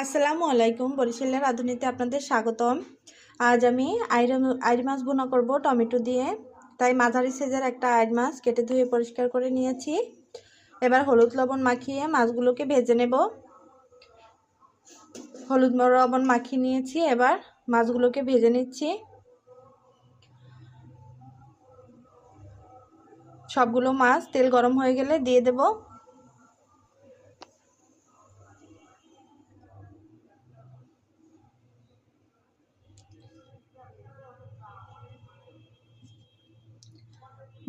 আসসালামু আলাইকুম, বরিশালের রাঁধুনিতে আপনাদের স্বাগতম। আজ আমি আইরা আইড় মাছ বোনা করব টমেটো দিয়ে। তাই মাঝারি সাইজের একটা আইড় মাছ কেটে ধুয়ে পরিষ্কার করে নিয়েছি। এবার হলুদ লবণ মাখিয়ে মাছগুলোকে ভেজে নেব। হলুদ লবণ মাখিয়ে নিয়েছি, এবার মাছগুলোকে ভেজে নিচ্ছি। সবগুলো মাছ তেল গরম হয়ে গেলে দিয়ে দেবো।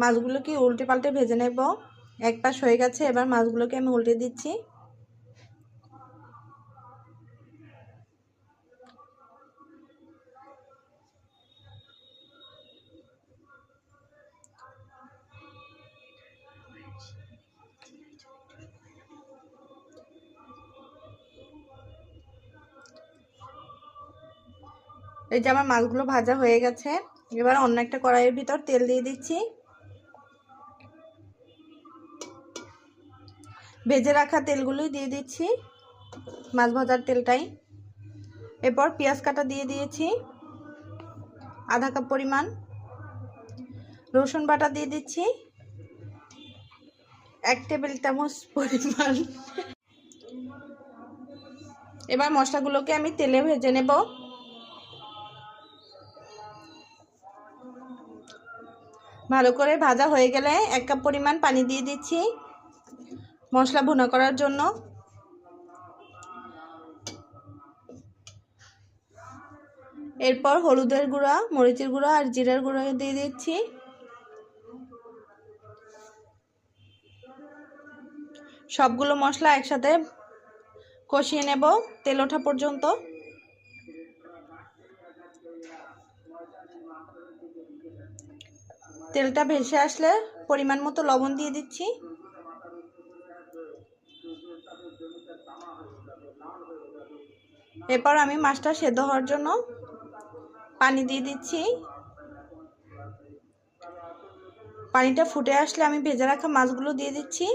মাছগুলোকে উল্টে পাল্টে ভেজে নেব। এক পাশ হয়ে গেছে, এবার মাছগুলোকে আমি উল্টে দিচ্ছি। এই যে আমার মাছগুলো ভাজা হয়ে গেছে, এবার অন্য একটা কড়াইয়ের ভিতর তেল দিয়ে দিচ্ছি। ভেজে রাখা তেলগুলোই দিয়ে দিচ্ছি, মাছ ভাজার তেলটাই। এরপর পেঁয়াজ কাটা দিয়ে দিয়েছি, আধা কাপ পরিমাণ। রসুন বাটা দিয়ে দিচ্ছি, এক টেবিল চামচ পরিমাণ। এবার মশলাগুলোকে আমি তেলে ভেজে নেব। ভালো করে ভাজা হয়ে গেলে এক কাপ পরিমাণ পানি দিয়ে দিচ্ছি। মশলা ভুনা করার জন্য। এরপর হলুদের গুঁড়া, মরিচের গুঁড়া আর জিরার গুঁড়া দিয়ে দিচ্ছি। সবগুলো মশলা একসাথে কষিয়ে নেব তেল ওঠা পর্যন্ত। তেলটা ভেসে আসলে পরিমাণ মতো লবণ দিয়ে দিচ্ছি। এরপর আমি মাছটা সেদ্ধ হওয়ার জন্য পানি দিয়ে দিচ্ছি। পানিটা ফুটে আসলে আমি ভেজে রাখা মাছগুলো দিয়ে দিচ্ছি।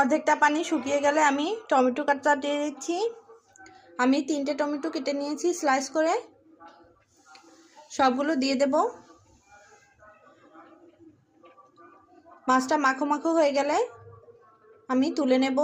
অর্ধেকটা পানি শুকিয়ে গেলে আমি টমেটো কাটা দিয়ে দিচ্ছি। আমি তিনটে টমেটো কেটে নিয়েছি স্লাইস করে। সবগুলো দিয়ে দেব। মাছটা মাখো মাখো হয়ে গেলে আমি তুলে নেব।